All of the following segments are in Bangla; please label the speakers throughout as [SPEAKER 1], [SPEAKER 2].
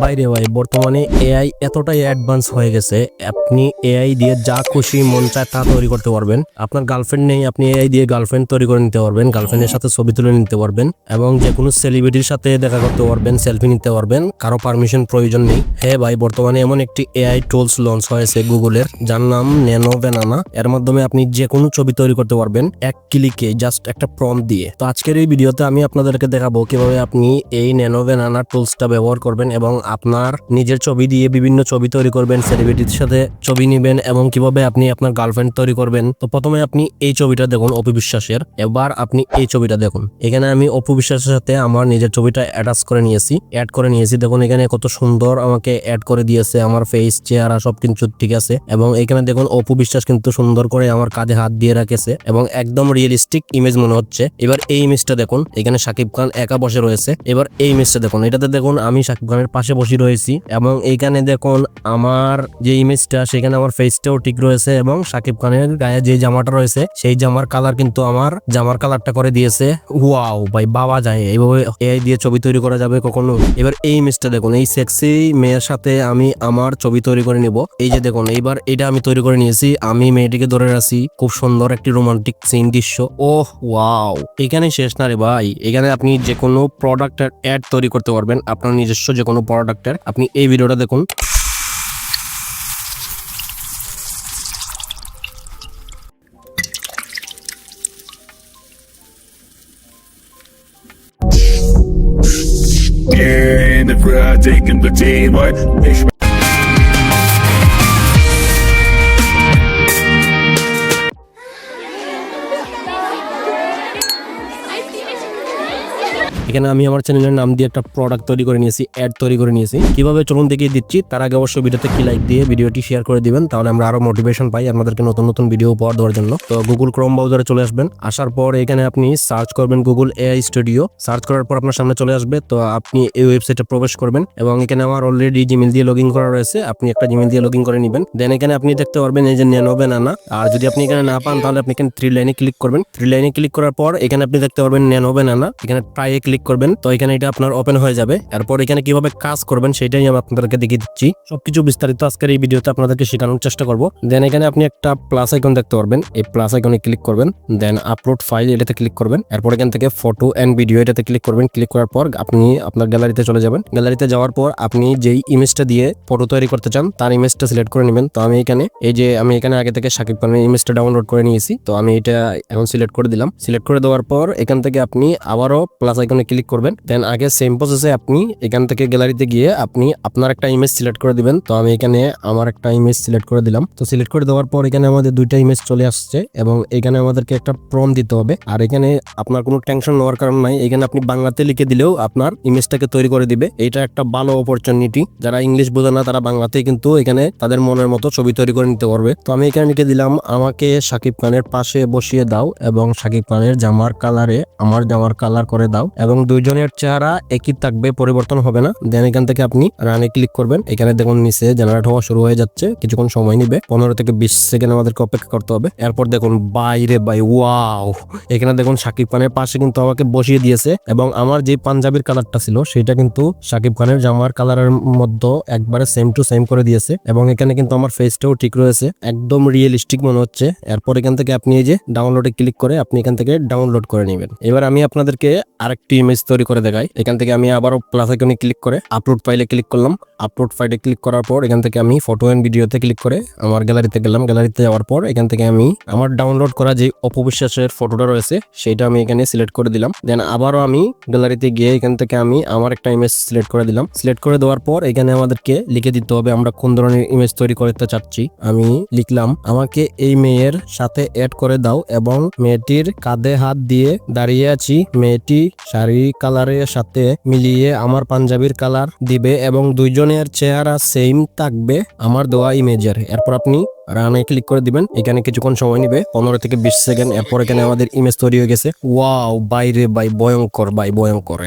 [SPEAKER 1] বাইরে ভাই, বর্তমানে এআই এতটাই অ্যাডভান্স হয়ে গেছে, আপনি এআই দিয়ে যা খুশি মন চায় তা তৈরি করতে পারবেন। আপনার গার্লফ্রেন্ড নেই, আপনি এআই দিয়ে গার্লফ্রেন্ড তৈরি করে নিতে পারবেন গার্লফ্রেন্ডের সাথে ছবি তুলে নিতে পারবেন এবং যে কোনো সেলিব্রিটির সাথে দেখা করতে পারবেন সেলফি নিতে পারবেন, কারও পারমিশন প্রয়োজন নেই। হ্যাঁ ভাই, বর্তমানে এমন একটি এআই টুলস লঞ্চ হয়েছে গুগলের যার নাম ন্যানো ব্যানানা এর মাধ্যমে আপনি যে কোনো ছবি তৈরি করতে পারবেন, এক ক্লিকে জাস্ট একটা প্রম দিয়ে। তো আজকের এই ভিডিওতে আমি আপনাদেরকে দেখাবো কীভাবে আপনি এই ন্যানো ব্যানানা টুলসটা ব্যবহার করবেন এবং আপনার নিজের ছবি দিয়ে বিভিন্ন ছবি তৈরি করবেন সেলিব্রিটির সাথে ছবি নেবেন এবং কীভাবে আপনি আপনার গার্লফ্রেন্ড তৈরি করবেন। তো প্রথমে আপনি এই ছবিটা দেখুন, অপু বিশ্বাসের। এবার আপনি এই ছবিটা দেখুন। এখানে আমি অপু বিশ্বাসের সাথে আমার নিজের ছবিটা অ্যাটাচ করে নিয়েছি অ্যাড করে নিয়েছি। দেখুন এখানে কত সুন্দর আমাকে অ্যাড করে দিয়েছে, আমার ফেস চেহারা সব কিছু ঠিক আছে। এবং এখানে দেখুন অপু বিশ্বাস কিন্তু সুন্দর করে আমার কাঁধে হাত দিয়ে রাখেছে এবং একদম রিয়েলিস্টিক ইমেজ মনে হচ্ছে। এবার এই ইমেজটা দেখুন, এখানে সাকিব খান একা বসে রয়েছে। এবার এই ইমেজটা দেখুন, এটাতে দেখুন আমি সাকিব খানের পাশে বসে রয়েছি এবং এইখানে দেখুন আমার যে ইমেজটা সেখানে আমার ফেসটাও ঠিক রয়েছে এবং সাকিব খানের গায়ে যে জামাটা রয়েছে, সেই জামার কালার কিন্তু আমার জামার কালারটা করে দিয়েছে। ওয়াও ভাই, বাবা যায়, এইভাবে এআই দিয়ে ছবি তৈরি করা যাবে কখনো? এবার এই ইমেজটা দেখুন, এই সেক্সি মেয়ের সাথে আমি আমার ছবি তৈরি করে নিব। এই যে দেখুন, এইবার এটা আমি তৈরি করে নিয়েছি, আমি মেয়েটিকে ধরে রাখছি, খুব সুন্দর একটি রোমান্টিক সিন দৃশ্য। ওহ ওয়াও এখানে শেষ না রে ভাই, এখানে আপনি যে কোনো প্রোডাক্টের অ্যাড তৈরি করতে পারবেন, আপনার নিজস্ব যে কোনো প্রোডাক্টের আপনি এই ভিডিওটা দেখুন
[SPEAKER 2] In the Friday in the team,
[SPEAKER 1] এখানে আমি আমার চ্যানেলের নাম দিয়ে একটা প্রোডাক্ট তৈরি করে নিয়েছি অ্যাড তৈরি করে নিয়েছি। কীভাবে চলুন দেখিয়ে দিচ্ছি, তার আগে অবশ্যই ভিডিওতে কি লাইক দিয়ে ভিডিওটি শেয়ার করে দিবেন, তাহলে আমরা আরও মোটিভেশন পাই আপনাদেরকে নতুন নতুন ভিডিও উপহার দেওয়ার জন্য। তো গুগল ক্রোম ব্রাউজারে চলে আসবেন, আসার পর এখানে আপনি সার্চ করবেন গুগল এআই স্টুডিও সার্চ করার পর আপনার সামনে চলে আসবে, তো আপনি এই ওয়েবসাইটে প্রবেশ করবেন এবং এখানে আমার অলরেডি জিমেল দিয়ে লগ করা রয়েছে, আপনি একটা জিমেল দিয়ে লগ করে নেবেন। দেন এখানে আপনি দেখতে পারবেন এই যে নেনবে না না আর যদি আপনি এখানে না পান, তাহলে আপনি এখানে থ্রি লাইনে ক্লিক করবেন। থ্রি লাইনে ক্লিক করার পর এখানে আপনি দেখতে পারবেন নেনবে না না এখানে ট্রাইয়ে ক্লিক করবেন, তো এখানে এটা আপনার ওপেন হয়ে যাবে। এরপর এখানে কীভাবে কাজ করবেন সেটাই আমি আপনাদেরকে দেখিয়ে দিচ্ছি। সবকিছু বিস্তারিত আজকের এই ভিডিওতে আপনাদেরকে শেখানোর চেষ্টা করব। দেন এখানে আপনি একটা প্লাস আইকন দেখতে পারবেন। এই প্লাস আইকনে ক্লিক করবেন দেন আপলোড ফাইল এটাতে ক্লিক করবেন। এরপর এখান থেকে ফটো এন্ড ভিডিও এটাতে ক্লিক করবেন। ক্লিক করার পর আপনি আপনার গ্যালারিতে চলে যাবেন। গ্যালারিতে যাওয়ার পর আপনি যেই ইমেজটা দিয়ে ফটো তৈরি করতে চান, তার ইমেজটা সিলেক্ট করে নেবেন। তো আমি এখানে, এই যে আমি এখানে আগে থেকে সাকিব খানের ইমেজটা ডাউনলোড করে নিয়েছি। তো আমি এটা এখন সিলেক্ট করে দিলাম। সিলেক্ট করে দেওয়ার পর এখান থেকে আপনি আবারও প্লাস আইকনে ক্লিক করবেন দেন আগে সেম প্রসেসে আপনি এখান থেকে গ্যালারিতে গিয়ে আপনি আপনার একটা ইমেজ সিলেক্ট করে দিবেন। তো আমি এখানে আমার একটা ইমেজ সিলেক্ট করে দিলাম। তো সিলেক্ট করে দেওয়ার পর এখানে আমাদের দুইটা ইমেজ চলে আসছে এবং এখানে আমাদেরকে একটা প্রম দিতে হবে। আর এখানে আপনার কোনো টেনশন নেওয়ার কারণ নাই। এখানে আপনি বাংলাতে লিখে দিলেও আপনার ইমেজটাকে তৈরি করে দিবে। এটা একটা ভালো অপরচুনিটি যারা ইংলিশ বোঝে না, তারা বাংলাতে কিন্তু এখানে তাদের মনের মতো ছবি তৈরি করে নিতে পারবে। তো আমি এখানে লিখে দিলাম, আমাকে সাকিব খানের পাশে বসিয়ে দাও এবং সাকিব খানের জামার কালারে আমার জামার কালার করে দাও এবং দুইজনের চেহারা একই থাকবে, পরিবর্তন হবে না। দেন এখান থেকে আপনি রানে ক্লিক করবেন। এখানে দেখুন নিচে জেনারেট হওয়া শুরু হয়ে যাচ্ছে। কিছুক্ষণ সময় নিবে। পনেরো থেকে বিশ সেকেন্ড আমাদেরকে অপেক্ষা করতে হবে। এরপর দেখুন, বাইরে বাই ওয়াও এখানে দেখুন, সাকিব খানের পাশে কিন্তু আমাকে বসিয়ে দিয়েছে। এবং আমার যে পাঞ্জাবির কালারটা ছিল, সেটা কিন্তু সাকিব খানের জামার কালারের মধ্যে একবারে সেম টু সেম করে দিয়েছে। এবং এখানে কিন্তু আমার ফেসটাও ঠিক রয়েছে। একদম রিয়েলিস্টিক মনে হচ্ছে। এরপর এখান থেকে আপনি এই যে ডাউনলোডে ক্লিক করে আপনি এখান থেকে ডাউনলোড করে নেবেন। এবার আমি আপনাদেরকে আরেকটি ইমেজ তৈরি করে দেখাই। এখান থেকে আমি আবারও প্লাস আইকনে ক্লিক করে আপলোড ফাইলে ক্লিক করলাম। আপলোড ফাইলে ক্লিক করার পর এখান থেকে আমি ফটো অ্যান্ড ভিডিওতে ক্লিক করে আমার গ্যালারিতে গেলাম। গ্যালারিতে যাওয়ার পর এখান থেকে আমি আমার ডাউনলোড করা যে অপবিশ্বাসের ফটোটা রয়েছে সেটা আমি এখানে সিলেক্ট করে দিলাম। দেন আবারও আমি গ্যালারিতে গিয়ে এখান থেকে আমি আমার একটা ইমেজ সিলেক্ট করে দিলাম। সিলেক্ট করে দেওয়ার পর এখানে আমাদেরকে লিখে দিতে হবে, আমরা কোন ধরনের ইমেজ তৈরি করতে চাচ্ছি। আমি লিখলাম, আমাকে এই মেয়ের সাথে অ্যাড করে দাও এবং মেয়েটির কাঁধে হাত দিয়ে দাঁড়িয়ে আছি। মেয়েটি শাড়ি কালারের সাথে মিলিয়ে আমার পাঞ্জাবির কালার দিবে এবং দুইজনের চেহারা সেম থাকবে আমার দেওয়া ইমেজের এরপর আপনি রানে ক্লিক করে দিবেন। এখানে কিছুক্ষণ সময় নিবে। পনেরো থেকে বিশ সেকেন্ড। এরপর এখানে আমাদের ইমেজ তৈরি হয়ে গেছে। ওয়াও বাইরে বাই, ভয়ঙ্কর বাই ভয়ঙ্কর।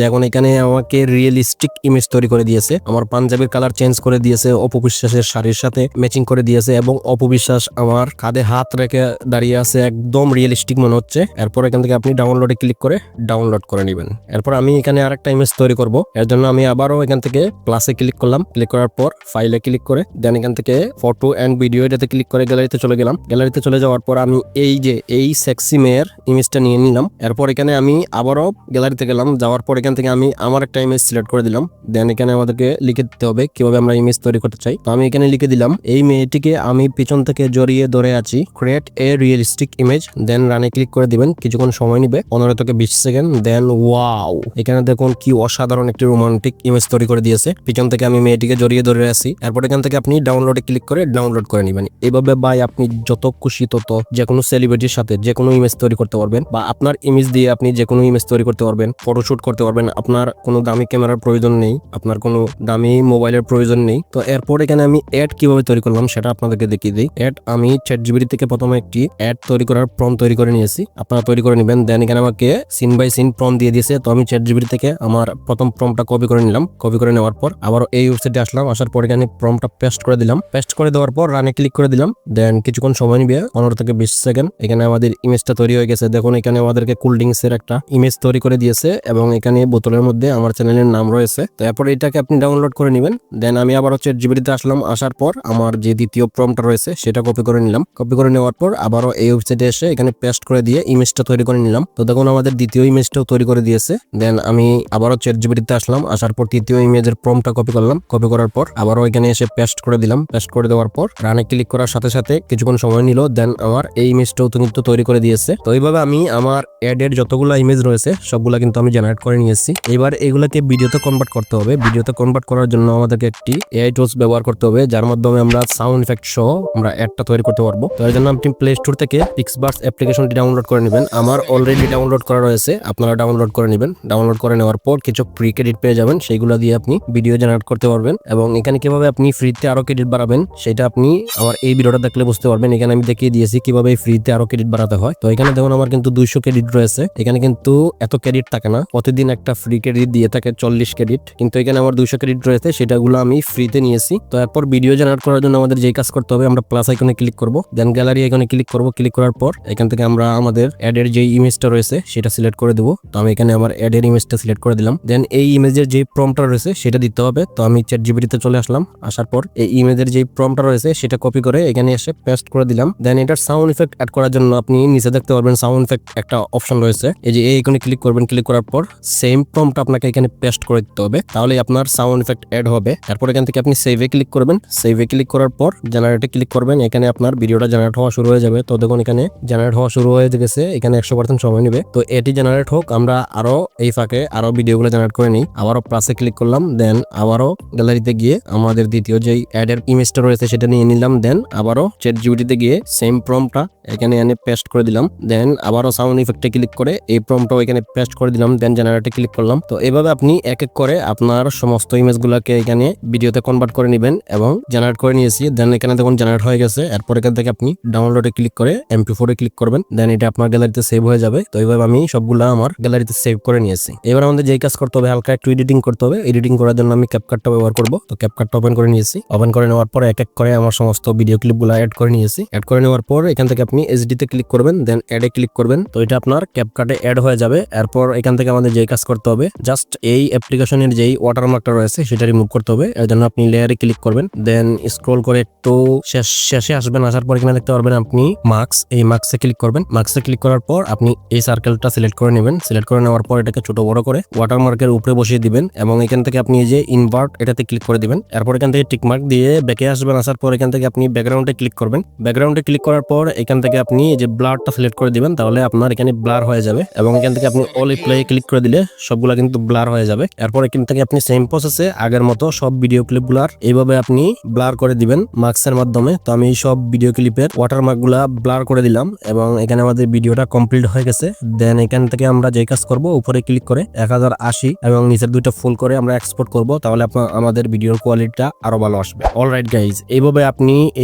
[SPEAKER 1] দেখুন, এখানে আমাকে রিয়েলিস্টিক ইমেজ তৈরি করে দিয়েছে। আমার পাঞ্জাবির কালার চেঞ্জ করে দিয়েছে। অপবিশ্বাসের শাড়ির সাথে ম্যাচিং করে দিয়েছে এবং অপবিশ্বাস আমার কাঁধে হাত রেখে দাঁড়িয়ে আছে। একদম রিয়েলিস্টিক মনে হচ্ছে। এরপর এখান থেকে আপনি ডাউনলোডে ক্লিক করে ডাউনলোড করে নেবেন। এরপর আমি এখানে আরেকটা ইমেজ তৈরি করব। এর জন্য আমি আবারও এখান থেকে প্লাসে ক্লিক করলাম। ক্লিক করার পর ফাইলে ক্লিক করে দেন এখান থেকে ফটো অ্যান্ড ভিডিও এটাতে ক্লিক করে গ্যালারিতে চলে গেলাম। গ্যালারিতে চলে যাওয়ার পর আমি এই যে, এই সেক্সি মেয়ের ইমেজটা নিয়ে নিলাম। এরপর এখানে আমি আবারও গ্যালারিতে গেলাম। যাওয়ার পর এখান থেকে আমি আমার একটা ইমেজ সিলেক্ট করে দিলাম। দেন এখানে আমাদেরকে লিখে দিতে হবে কীভাবে আমরা ইমেজ তৈরি করতে চাই। তো আমি এখানে লিখে দিলাম, এই মেয়েটিকে আমি পিছন থেকে জড়িয়ে ধরে আছি। Create a realistic image then রানে ক্লিক করে দিবেন। কিছুক্ষণ সময় নিবে। পনেরো থেকে বিশ সেকেন্ড দেন ওয়াও এখানে দেখুন কি অসাধারণ একটি রোমান্টিক ইমেজ তৈরি করে দিয়েছে। পিছন থেকে আমি মেয়েটিকে জড়িয়ে ধরে আছি। এরপর এখান থেকে আপনি ডাউনলোডে ক্লিক করে ডাউনলোড করে নেবেন। এইভাবে ভাই আপনি যত খুশি তত যে কোনো সেলিব্রিটির সাথে যে কোনো ইমেজ তৈরি করতে পারবেন বা আপনার ইমেজ দিয়ে আপনি যে কোনো ইমেজ তৈরি করতে পারবেন ফটোশুট করতে পারবেন, আপনার কোনো দামি ক্যামেরার প্রয়োজন নেই, আপনার কোনো দামি মোবাইলের প্রয়োজন নেই। তো এরপর এখানে আমি অ্যাড কীভাবে তৈরি করলাম সেটা আপনাদেরকে দেখিয়ে দিই। অ্যাড আমি চ্যাট জিবিটি থেকে প্রথমে একটি অ্যাড তৈরি করার প্রম তৈরি করে নিয়েছি। আপনারা তৈরি করে নেবেন দেন এখানে আমাকে সিন বাই সিন প্রম দিয়ে দিয়েছে। তো আমি চ্যাট জিবিটি থেকে আমার প্রথম প্রমটা কপি করে নিলাম। কপি করে নেওয়ার পর আবার এই ওয়েবসাইটে আসলাম। আসার পর এখানে প্রমটা পেস্ট করে দিলাম। পেস্ট করে দেওয়ার পর রানে ক্লিক করে দিলাম। দেন কিছুক্ষণ সময় নিবে। পনেরো থেকে বিশ সেকেন্ড এখানে আমাদের ইমেজটা তৈরি হয়ে গেছে। দেখুন, এখানে আমাদেরকে কোল্ড ড্রিঙ্কস এর একটা ইমেজ তৈরি করে দিয়েছে এবং এখানে বোতলের মধ্যে আমার চ্যানেলের নাম রয়েছে। তো এরপর এটাকে আপনি ডাউনলোড করে নেবেন। দেন আমি আবার হচ্ছে জিবিটিতে আসলাম। আসার পর আমার যে দ্বিতীয় প্রমটা রয়েছে, সেটা কপি করে নিলাম। কপি করে নেওয়ার পর আবারও এই ওয়েবসাইটে এসে এখানে পেস্ট করে দিয়ে ইমেজটা তৈরি করে নিলাম। তো দেখুন, আমাদের দ্বিতীয় ইমেজটাও তৈরি করে দিয়েছে। দেন আমি আবারও চ্যাট জিবিটিতে আসলাম। আসার পর তৃতীয় ইমেজের প্রমটা কপি করলাম। কপি করার পর আবারও এখানে এসে পেস্ট করে দিলাম। পেস্ট করে দেওয়ার পর রানে ক্লিক করার সাথে সাথে কিছুক্ষণ সময় নিল দেন আমার এই ইমেজটাও কিন্তু তৈরি করে দিয়েছে। তো এইভাবে আমি আমার অ্যাডের যতগুলো ইমেজ রয়েছে, সবগুলা কিন্তু আমি জেনারেট করে নিয়েছি। এবার এগুলাকে ভিডিওতে কনভার্ট করতে হবে। ভিডিওতে কনভার্ট করার জন্য আমাদেরকে একটি এআই টুলস ব্যবহার করতে হবে, যার মাধ্যমে আমরা সাউন্ড ইফেক্ট সহ আমরা অ্যাডটা তৈরি করতে পারব। তো এর জন্য আপনি প্লে স্টোর থেকে পিক্সবার্স অ্যাপ্লিকেশনটি ডাউনলোড করে নেবেন। আমার অলরেডি ডাউনলোড করা রয়েছে, আপনারা ডাউনলোড করে নেবেন। ডাউনলোড করে নেওয়ার পর কিছু ফ্রি ক্রেডিট পেয়ে যাবেন, সেইগুলো দিয়ে আপনি ভিডিও জেনারেট করতে পারবেন। এবং এখানে কীভাবে আপনি ফ্রিতে আরও ক্রেডিট বাড়াবেন, সেটা আপনি আমার এই ভিডিওটা দেখলে বুঝতে পারবেন, এখানে আমি দেখিয়ে দিয়েছি কীভাবে ফ্রিতে আরও ক্রেডিট বাড়াতে হয়। তো এখানে দেখুন আমার কিন্তু দুইশো ক্রেডিট রয়েছে। এখানে কিন্তু এত ক্রেডিট থাকে না। প্রতিদিন একটা ফ্রি ক্রেডিট দিয়ে থাকে চল্লিশ ক্রেডিট কিন্তু এখানে আমার দুইশো ক্রেডিট রয়েছে, সেটাগুলো আমি ফ্রিতে নিয়েছি। তো এরপর ভিডিও জেনারেট করার জন্য আমাদের যেই কাজ করতে হবে, আমরা প্লাস আইকনে ক্লিক করব। দেন গ্যালারি আইকনে ক্লিক করব। ক্লিক করার পর এখান থেকে আমরা আমাদের অ্যাডের যে ইমেজটা রয়েছে, সেটা সিলেক্ট করে দেবো। তো আমি এখানে আমার অ্যাডের ইমেজটা সিলেক্ট করে দিলাম। দেন এই ইমেজের যে প্রমটা রয়েছে, সেটা দিতে হবে। তো আমি চ্যাট জিবিটিতে চলে আসলাম। আসার পর এই ইমেজের যে প্রমটা রয়েছে, সেটা কপি করে এখানে এসে পেস্ট করে দিলাম। দেন এটার সাউন্ড ইফেক্ট অ্যাড করার জন্য আপনি নিচে দেখতে পারবেন সাউন্ড ইফেক্ট একটা অপশন রয়েছে। এই যে এই আইকনে ক্লিক করবেন ক্লিক করার পর সেম প্রমটা আপনাকে এখানে পেস্ট করে দিতে হবে। তাহলে আপনার সাউন্ড ইফেক্ট অ্যাড হবে। তারপর এখান থেকে আপনি সেভে ক্লিক করবেন। সেভে ক্লিক করার পর জেনারেটে ক্লিক করবেন। এখানে আপনার ভিডিওটা জেনারেট হওয়া শুরু হয়ে যাবে। তো দেখুন এখানে জেনারেট হওয়া শুরু হয়ে গেছে। এখানে একশো পার্সেন্ট সময় নেবে। তো এটি জেনারেট হোক, আমরা আরও এই ফাঁকে আরও ভিডিওগুলো জেনারেট করে নিই। আবারও প্লাসে ক্লিক করলাম। দেন আবারও গ্যালারিতে গিয়ে আমাদের দ্বিতীয় যেই অ্যাডের ইমেজটা রয়েছে, সেটা নিয়ে নিলাম। দেন, আবারও চ্যাট জিবিটিতে গিয়ে সেম প্রমটা এখানে এনে পেস্ট করে দিলাম। দেন আবারও সাউন্ড ইফেক্টে ক্লিক করে এই প্রমটাও এখানে পেস্ট করে দিলাম দেন জেনারেটে ক্লিক করলাম। তো এভাবে আপনি এক এক করে আপনার সমস্ত ইমেজগুলোকে এখানে ভিডিওতে কনভার্ট করে নেবেন এবং জেনারেট করে নিয়েছি দেন এখানে দেখুন জেনারেট হয়ে গেছে। এরপর এখান থেকে আপনি ডাউনলোডে ক্লিক করে এমপি ফোরে ক্লিক করবেন। দেন এটা আপনার গ্যালারিতে সেভ হয়ে যাবে। তো এইভাবে আমি সবগুলো আমার গ্যালারিতে সেভ করে নিয়েছি এবার আমাদের যেই কাজ করতে হবে, হালকা একটু এডিটিং করতে হবে। এডিটিং করার জন্য আমি ক্যাপকাটটা ব্যবহার করব। তো ক্যাপকাটটা ওপেন করে নিয়েছি ওপেন করে নেওয়ার পর এক এক করে আমার সমস্ত ভিডিও ক্লিপগুলো অ্যাড করে নিয়েছি। অ্যাড করে নেওয়ার পর এখান থেকে আপনি এইচডি তে ক্লিক করবেন দেন অ্যাডে ক্লিক করবেন। তো এটা আপনার ক্যাপকাটে অ্যাড হয়ে যাবে। এরপর এখান থেকে আমাদের যেই কাজ করতে হবে জাস্ট এই অ্যাপ্লিকেশনের যেই ওয়াটারমার্কটা রয়েছে, সেটা রিমুভ করতে হবে। এর জন্য আপনি লেয়ারে ক্লিক করবেন দেন স্ক্রল করে একটু শেষ, শেষে আসবেন। আসার পর এখানে দেখতে পারবেন আপনি মার্কস এই মার্কসে ক্লিক করবেন। মার্কসে ক্লিক করার পর আপনি এই সার্কেলটা সিলেক্ট করে নেবেন। সিলেক্ট করে নেওয়ার পর এটাকে ছোট বড় করে ওয়াটারমার্কের উপরে বসিয়ে দিবেন এবং এখান থেকে আপনি এই যে ইনভার্ট এটাতে ক্লিক করে দিবেন। এরপর এখান থেকে টিকমার্ক দিয়ে ব্যাকে আসবেন। আসার পর এখান থেকে আপনি ব্যাকগ্রাউন্ডে ক্লিক করবেন। ব্যাকগ্রাউন্ডে ক্লিক করার পর এখান থেকে আপনি যে ব্লারটা সিলেক্ট করে দিবেন, তাহলে আপনার এখানে ব্লার হয়ে যাবে এবং এখান থেকে আপনি অল প্লে ক্লিক করে দিলে সবগুলা কিন্তু ব্লার হয়ে যাবে। এরপর এখান থেকে আপনি সেম প্রসেসে আগের মতো সব ভিডিও ক্লিপগুলার এইভাবে আপনি ব্লার করে দিবেন মার্কসের মাধ্যমে। তো আমি সব ভিডিও ক্লিপেরগুলা ব্লার করে দিলাম এবং এখানে আমাদের ভিডিওটা কমপ্লিট হয়ে গেছে। দেন এখান থেকে আমরা যে কাজ করব, উপরে ক্লিক করে এক হাজার আশি এবং নিচের দুইটা ফুল করে আমরা এক্সপোর্ট করব, তাহলে আমাদের ভিডিওর কোয়ালিটিটা আরও ভালো আসবে। অলরাইট গাইজ এইভাবে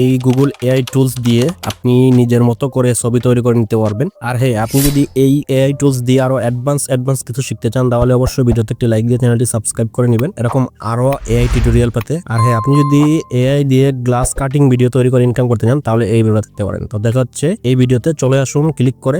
[SPEAKER 1] এই গুগল এআই টুলস দিয়ে আপনি নিজের মতো করে ছবি তৈরি করে নিতে পারবেন। আর হ্যাঁ আপনি যদি এই এআই টুলস দিয়ে আরও অ্যাডভান্স অ্যাডভান্স কিছু শিখতে চান, তাহলে অবশ্যই ভিডিওতে একটি লাইক দিয়ে চ্যানেলটি সাবস্ক্রাইব করে নেবেন। এরকম আরও এআই টিউটোরিয়াল পেতে। আর হ্যাঁ আপনি যদি এআই দিয়ে গ্লাস কাটিং ভিডিও তৈরি করে ইনকাম করতে চান, তাহলে এই ভিডিও দেখতে পারেন। তো দেখা হচ্ছে এই ভিডিওতে চলে আসুন ক্লিক করে।